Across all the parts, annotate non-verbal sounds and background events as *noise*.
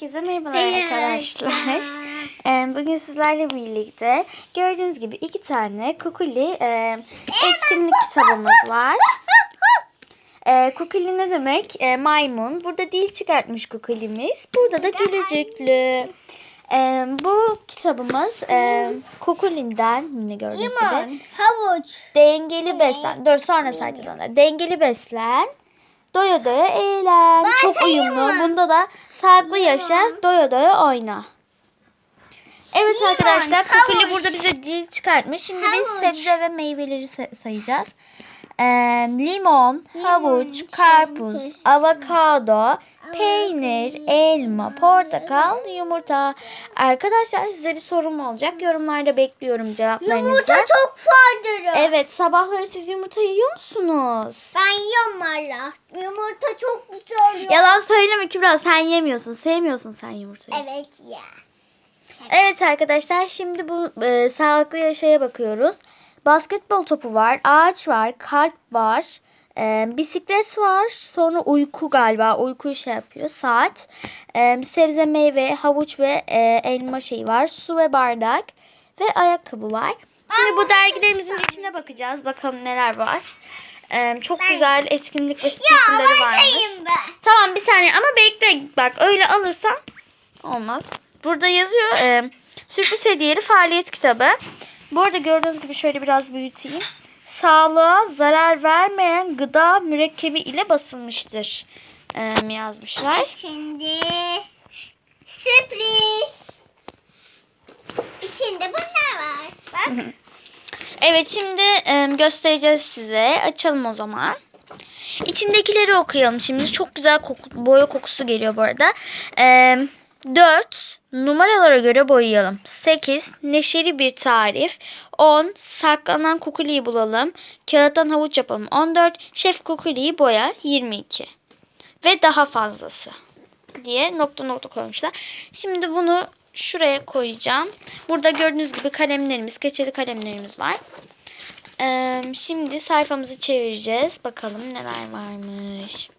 Herkese merhabalar arkadaşlar. Ee, Bugün sizlerle birlikte gördüğünüz gibi iki tane Kukuli e, etkinlik kitabımız var. E, Kukuli ne demek? E, maymun. Burada dil çıkartmış Kukulimiz. Burada da gülücüklü. E, bu kitabımız e, Kukuli'nden yine gördüğünüz gibi havuç. dengeli beslen. Dur sonra sayacağız onları. Dengeli beslen. Doya doya eğlen. Ben Çok uyumlu. mı? Bunda da sağlıklı yaşa, doya doya oyna. Evet Limon, arkadaşlar Kukuli burada bize dil çıkartmış. Şimdi biz Havuç. sebze ve meyveleri sa- sayacağız. Ee, limon, havuç, karpuz, karpuz, avokado, peynir, elma, portakal, yumurta. Arkadaşlar size bir sorum olacak. Yorumlarda bekliyorum cevaplarınızı. Yumurta çok faydalı. Evet sabahları siz yumurta yiyor musunuz? Ben yiyorum valla. Yumurta çok güzel oluyor. Yalan söyleme Kübra sen yemiyorsun. Sevmiyorsun sen yumurtayı. Evet ya. Evet arkadaşlar şimdi bu e, sağlıklı yaşaya bakıyoruz. Basketbol topu var, ağaç var, kalp var, e, bisiklet var, sonra uyku galiba uyku şey yapıyor, saat, e, sebze meyve, havuç ve e, elma şeyi var, su ve bardak ve ayakkabı var. Şimdi bu dergilerimizin içine bakacağız bakalım neler var. E, çok güzel etkinlik ve ben varmış. ben. Tamam bir saniye ama bekle bak öyle alırsan olmaz. Burada yazıyor e, sürpriz hediyeli faaliyet kitabı. Bu arada gördüğünüz gibi şöyle biraz büyüteyim. Sağlığa zarar vermeyen gıda mürekkebi ile basılmıştır e, yazmışlar. İçinde sürpriz. İçinde bunlar var. Bak. Evet şimdi göstereceğiz size. Açalım o zaman. İçindekileri okuyalım şimdi. Çok güzel koku, boya kokusu geliyor bu arada. E, 4. Numaralara göre boyayalım. 8. Neşeli bir tarif. 10. Saklanan kukuliyi bulalım. Kağıttan havuç yapalım. 14. Şef kukuliyi boya. 22. Ve daha fazlası diye nokta nokta koymuşlar. Şimdi bunu şuraya koyacağım. Burada gördüğünüz gibi kalemlerimiz, keçeli kalemlerimiz var. Ee, şimdi sayfamızı çevireceğiz. Bakalım neler varmış.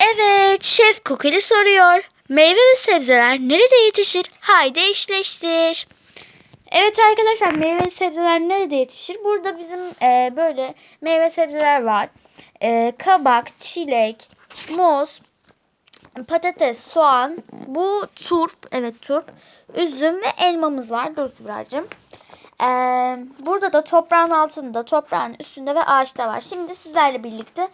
Evet, Şef Kukuli soruyor. Meyve ve sebzeler nerede yetişir? Haydi eşleştir. Evet arkadaşlar meyve ve sebzeler nerede yetişir? Burada bizim e, böyle meyve sebzeler var. E, kabak, çilek, muz, patates, soğan, bu turp, evet turp, üzüm ve elmamız var. Dur Kübra'cığım. Ee, burada da toprağın altında, toprağın üstünde ve ağaçta var. Şimdi sizlerle birlikte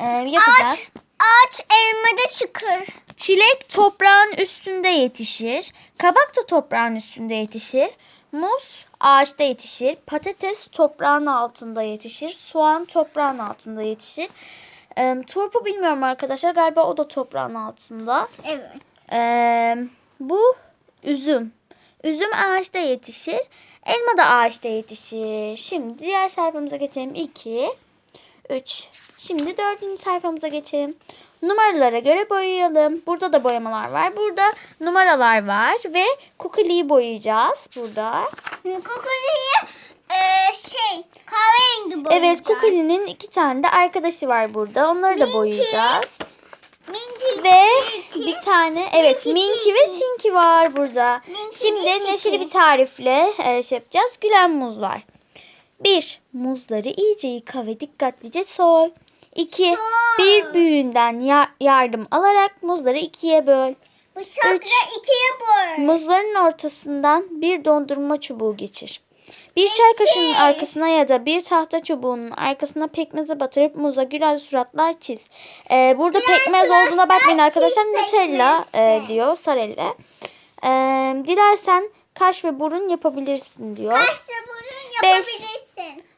e, yapacağız. Ağaç elmada çıkır. Çilek toprağın üstünde yetişir. Kabak da toprağın üstünde yetişir. Muz ağaçta yetişir. Patates toprağın altında yetişir. Soğan toprağın altında yetişir. Ee, turpu bilmiyorum arkadaşlar. Galiba o da toprağın altında. Evet. Ee, bu üzüm. Üzüm ağaçta yetişir. Elma da ağaçta yetişir. Şimdi diğer sayfamıza geçelim. 2, 3. Şimdi dördüncü sayfamıza geçelim. Numaralara göre boyayalım. Burada da boyamalar var. Burada numaralar var ve kukuliyi boyayacağız burada. Kukuliyi e, şey kahverengi boyayacağız. Evet kukulinin iki tane de arkadaşı var burada. Onları da boyayacağız. Minki, Ve Tinky. bir tane evet Minky, Minky ve Tinky. Var burada. Minky Şimdi neşeli bir tarifle e, şey yapacağız. Gülen muzlar. 1. Muzları iyice yıka ve dikkatlice soy. 2. Soy. Bir büyüğünden ya- yardım alarak muzları ikiye böl. Bıçakla Üç. ikiye boy. Muzların ortasından bir dondurma çubuğu geçir. Bir çay kaşığının arkasına ya da bir tahta çubuğunun arkasına pekmeze batırıp muza gülen suratlar çiz. Ee, burada Gülen pekmez olduğuna suratlar bakmayın arkadaşlar. çiz Nutella e, diyor Sarelle. Ee, dilersen kaş ve burun yapabilirsin diyor. Kaşla burun Beş. yapabilirsin.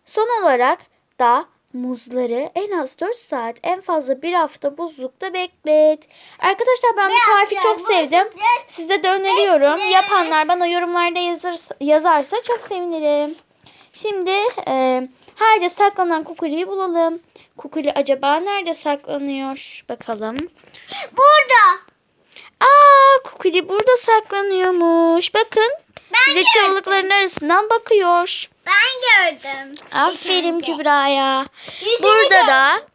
Son olarak da muzları en az 4 saat en fazla bir hafta buzlukta beklet. Arkadaşlar ben bu tarifi çok sevdim. Size de öneriyorum. Yapanlar bana yorumlarda yazarsa, yazarsa çok sevinirim. Şimdi e, haydi saklanan kukuliyi bulalım. Kukuli acaba nerede saklanıyor? Bakalım. Burada. Aa kukuli burada saklanıyormuş. Bakın. Ben Bize gördüm. çalılıkların arasından bakıyor. Ben gördüm. Aferin. Kübra'ya. Burada gör- da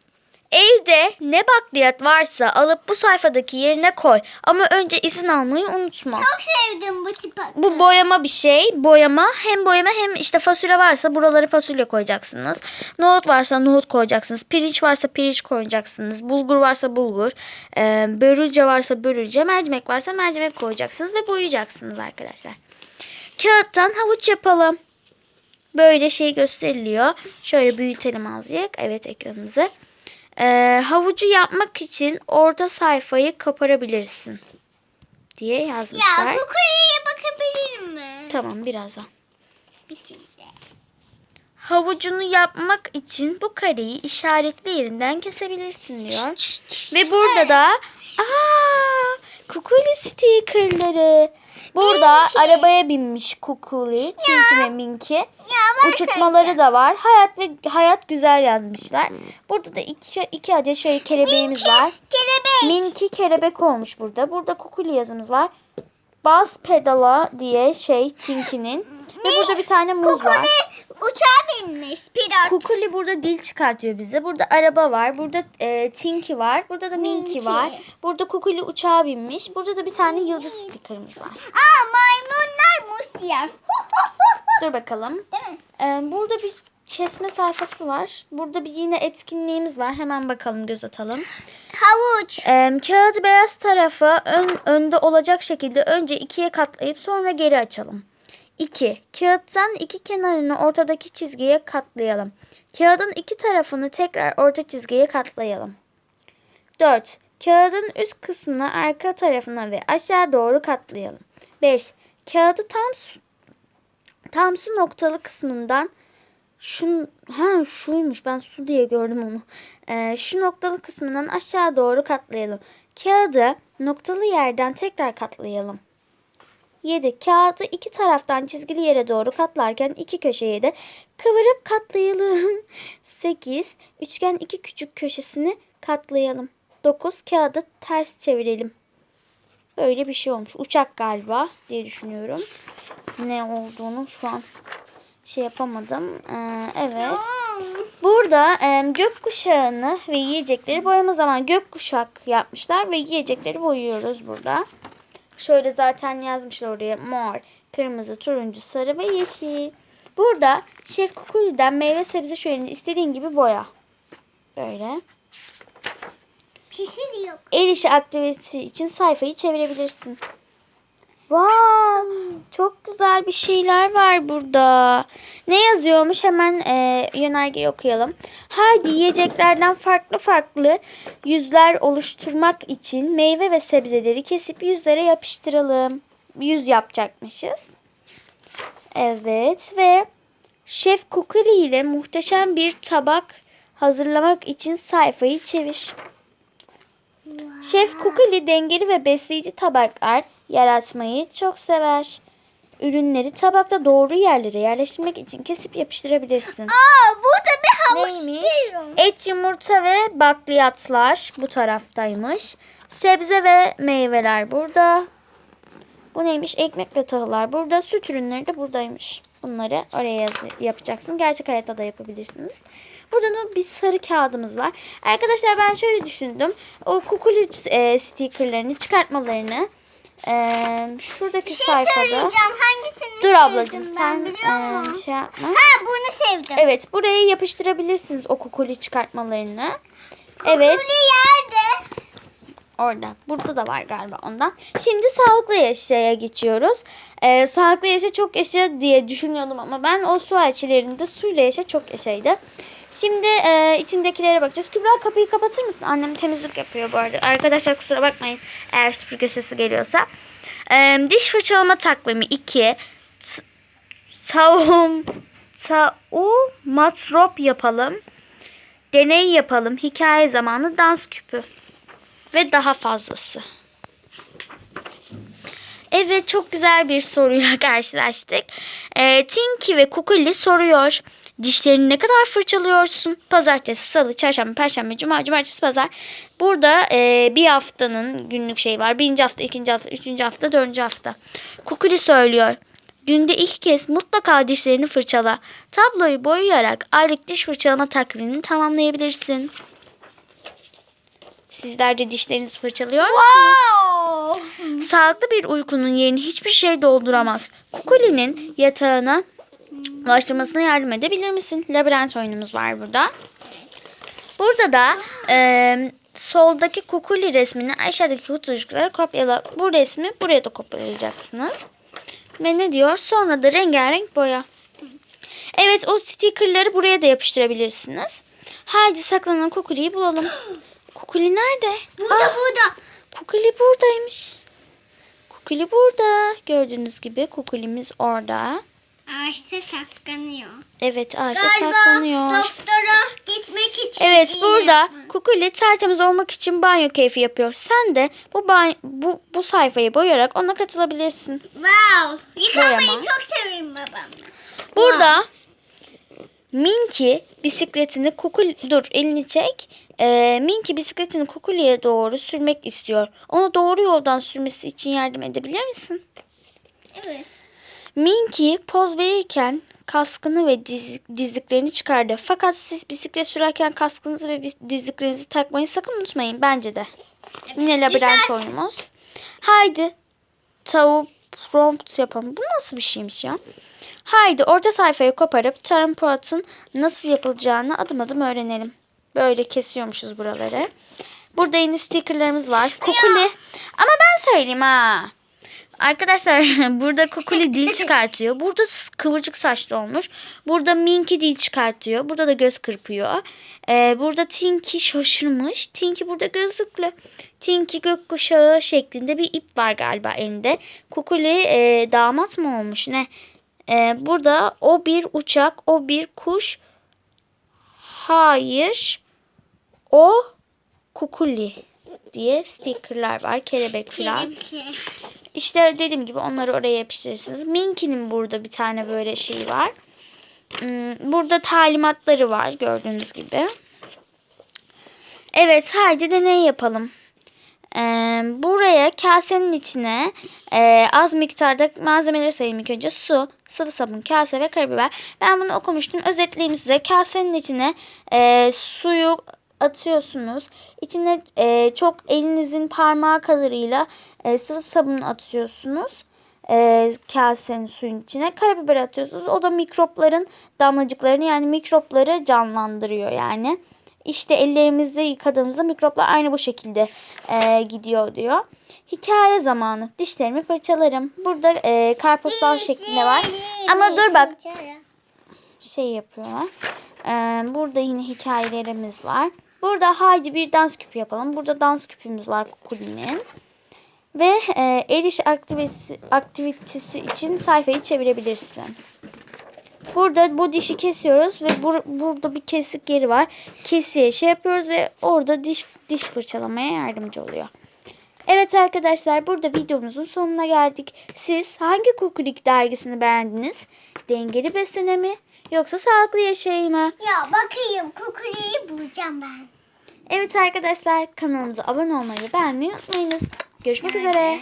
Evde ne bakliyat varsa alıp bu sayfadaki yerine koy. Ama önce izin almayı unutma. Çok sevdim bu tip akı. Bu boyama bir şey. Boyama hem boyama hem işte fasulye varsa buraları fasulye koyacaksınız. Nohut varsa nohut koyacaksınız. Pirinç varsa pirinç koyacaksınız. Bulgur varsa bulgur. Ee, börülce varsa börülce. Mercimek varsa mercimek koyacaksınız ve boyayacaksınız arkadaşlar. Kağıttan havuç yapalım. Böyle şey gösteriliyor. Şöyle büyütelim azıcık. Evet ekranımızı. Ee, havucu yapmak için orta sayfayı koparabilirsin diye Ya yazmışlar. kukuya bakabilir mi? Tamam birazdan. Bitince. Havucunu yapmak için bu kareyi işaretli yerinden kesebilirsin diyor. Ve burada da aa, Kukuli stickerları. Burada Minki. arabaya binmiş Kukuli, Tinky ve Minky. Uçurtmaları da var. Hayat ve hayat güzel yazmışlar. Burada da iki, iki adet şöyle kelebeğimiz var. Kelebek. Minki kelebek olmuş burada. Burada Kukuli yazımız var. Bas pedala diye şey Tinky'nin. Ve burada bir tane muz var. Uçağa binmiş. Pilot. Kukuli burada dil çıkartıyor bize. Burada araba var. Burada e, Tinky var. Burada da Minky, Minky. var. Burada Kukuli uçağa binmiş. Burada da bir tane yıldız stikerimiz var. Aa maymunlar muz yer. *laughs* Dur bakalım. Değil mi? E, burada bir kesme sayfası var. Burada bir yine etkinliğimiz var. Hemen bakalım göz atalım. Havuç. E, kağıdı beyaz tarafı ön, önde olacak şekilde önce ikiye katlayıp sonra geri açalım. 2. Kağıttan iki kenarını ortadaki çizgiye katlayalım. Kağıdın iki tarafını tekrar orta çizgiye katlayalım. 4. Kağıdın üst kısmını arka tarafına ve aşağı doğru katlayalım. 5. Kağıdı tam tam su noktalı kısmından şu ha şuymuş ben su diye gördüm onu. Ee, şu noktalı kısmından aşağı doğru katlayalım. Kağıdı noktalı yerden tekrar katlayalım. 7. Kağıdı iki taraftan çizgili yere doğru katlarken iki köşeyi de kıvırıp katlayalım. *laughs* 8. Üçgen iki küçük köşesini katlayalım. 9. Kağıdı ters çevirelim. Böyle bir şey olmuş. Uçak galiba diye düşünüyorum. Ne olduğunu şu an şey yapamadım. Ee, evet. Burada e, gökkuşağını ve yiyecekleri boyama zaman gökkuşak yapmışlar ve yiyecekleri boyuyoruz burada. Şöyle zaten yazmışlar oraya mor, kırmızı, turuncu, sarı ve yeşil. Burada Şef Kukuli'den meyve sebze şöleni istediğin gibi boya. Böyle. Pisi diyor. El işi aktivitesi için sayfayı çevirebilirsin. Wow, çok güzel bir şeyler var burada. Ne yazıyormuş hemen e, yönergeyi okuyalım. Hadi yiyeceklerden farklı farklı yüzler oluşturmak için meyve ve sebzeleri kesip yüzlere yapıştıralım. Yüz yapacakmışız. Evet ve Şef Kukuli ile muhteşem bir tabak hazırlamak için sayfayı çevir. Şef Kukuli dengeli ve besleyici tabaklar yaratmayı çok sever. Ürünleri tabakta doğru yerlere yerleştirmek için kesip yapıştırabilirsin. Aa burada bir havuç Neymiş? istiyorum. Et, yumurta ve bakliyatlar bu taraftaymış. Sebze ve meyveler burada. Bu neymiş? Ekmek ve tahıllar burada. Süt ürünleri de buradaymış. Bunları oraya yaz- yapacaksın. Gerçek hayatta da yapabilirsiniz. Burada da bir sarı kağıdımız var. Arkadaşlar ben şöyle düşündüm. O kukuli e, stickerlarını çıkartmalarını e, şuradaki Bir şey sayfada. söyleyeceğim. Hangisini Dur ablacığım sen ben e, şey yapma. Ha bunu sevdim. Evet buraya yapıştırabilirsiniz o kukuli çıkartmalarını. Evet Kukuli yerde. orada. Burada da var galiba ondan. Şimdi sağlıklı yaşaya geçiyoruz. Ee, sağlıklı yaşa çok yaşa diye düşünüyordum ama ben o su elçilerinde suyla yaşa çok yaşaydı. Şimdi e, içindekilere bakacağız. Kübra kapıyı kapatır mısın? Annem temizlik yapıyor bu arada. Arkadaşlar kusura bakmayın eğer süpürge sesi geliyorsa. Ee, diş fırçalama takvimi 2. Taum tau matrop yapalım. Deney yapalım. Hikaye zamanı dans küpü. Ve daha fazlası. Evet çok güzel bir soruyla *laughs* karşılaştık. Ee, Tinky ve Kukuli soruyor. Dişlerini ne kadar fırçalıyorsun? Pazartesi, salı, çarşamba, perşembe, cuma, cumartesi, pazar. Burada e, bir haftanın günlük şey var. Birinci hafta, ikinci hafta, üçüncü hafta, dördüncü hafta. Kukuli söylüyor. Günde iki kez mutlaka dişlerini fırçala. Tabloyu boyayarak aylık diş fırçalama takvimini tamamlayabilirsin. Sizler de dişlerinizi fırçalıyor musunuz? Wow. Sağlıklı bir uykunun yerini hiçbir şey dolduramaz. Kukuli'nin yatağına ulaştırmasına yardım edebilir misin? Labirent oyunumuz var burada. Burada da e, soldaki Kukuli resmini aşağıdaki kutucuklara kopyala. Bu resmi buraya da kopyalayacaksınız. Ve ne diyor? Sonra da rengarenk boya. Evet o stickerları buraya da yapıştırabilirsiniz. Haydi saklanan Kukuli'yi bulalım. Kukuli nerede? Burada Aa, burada. Kukuli buradaymış. Kukuli burada. Gördüğünüz gibi Kukulimiz orada. Ağaçta saklanıyor. Evet ağaçta Galiba saklanıyor. doktora gitmek için. Evet iyi. burada Kukuli tertemiz olmak için banyo keyfi yapıyor. Sen de bu banyo, bu, bu sayfayı boyayarak ona katılabilirsin. Wow. Yıkamayı Boyama. çok severim babamla. Burada Minky bisikletini Kukuli dur elini çek. Ee, Minky bisikletini Kukuli'ye doğru sürmek istiyor. Onu doğru yoldan sürmesi için yardım edebilir misin? Evet. Minky poz verirken kaskını ve diz- dizliklerini çıkardı. Fakat siz bisiklet sürerken kaskınızı ve dizliklerinizi takmayı sakın unutmayın bence de. Yine labirent oyunumuz. Haydi tavuğu prompt yapalım. Bu nasıl bir şeymiş ya? Haydi orta sayfayı koparıp tarım prompt'un nasıl yapılacağını adım adım öğrenelim. Böyle kesiyormuşuz buraları. Burada yeni stickerlarımız var. Kukuli. Ama ben söyleyeyim ha. Arkadaşlar *laughs* burada Kukuli dil çıkartıyor. Burada kıvırcık saçlı olmuş. Burada Minky dil çıkartıyor. Burada da göz kırpıyor. Ee, burada Tinky şaşırmış. Tinky burada gözlüklü. Tinky gökkuşağı şeklinde bir ip var galiba elinde. Kukuli e, damat mı olmuş ne? Ee, burada o bir uçak, o bir kuş. Hayır. O Kukuli diye stickerlar var. Kelebek falan. İşte dediğim gibi onları oraya yapıştırırsınız. Minky'nin burada bir tane böyle şeyi var. Hmm, Burada talimatları var gördüğünüz gibi. Evet haydi deney yapalım. Ee, buraya kasenin içine e, az miktarda malzemeleri sayayım ilk önce. Su, sıvı sabun, kase ve karabiber. Ben bunu okumuştum. Özetleyeyim size. Kasenin içine e, suyu atıyorsunuz. İçine e, çok elinizin parmağı kadarıyla e, sıvı sabun atıyorsunuz. E, kasenin suyun içine karabiber atıyorsunuz. O da mikropların damlacıklarını yani mikropları canlandırıyor yani. İşte ellerimizde yıkadığımızda mikroplar aynı bu şekilde e, gidiyor diyor. Hikaye zamanı. Dişlerimi fırçalarım. Burada e, karpostal şeklinde var. Ama dur bak şey yapıyorlar. Ee, burada yine hikayelerimiz var. Burada haydi bir dans küpü yapalım. Burada dans küpümüz var Kukuli'nin. Ve e, el iş aktivitesi, aktivitesi için sayfayı çevirebilirsin. Burada bu dişi kesiyoruz ve bur- burada bir kesik yeri var. Kesiye şey yapıyoruz ve orada diş diş fırçalamaya yardımcı oluyor. Evet arkadaşlar burada videomuzun sonuna geldik. Siz hangi Kukulik dergisini beğendiniz? Dengeli beslene mi? Yoksa sağlıklı yaşayayım mı? Ya bakayım kukuleyi bulacağım ben. Evet arkadaşlar kanalımıza abone olmayı beğenmeyi unutmayınız. Görüşmek üzere.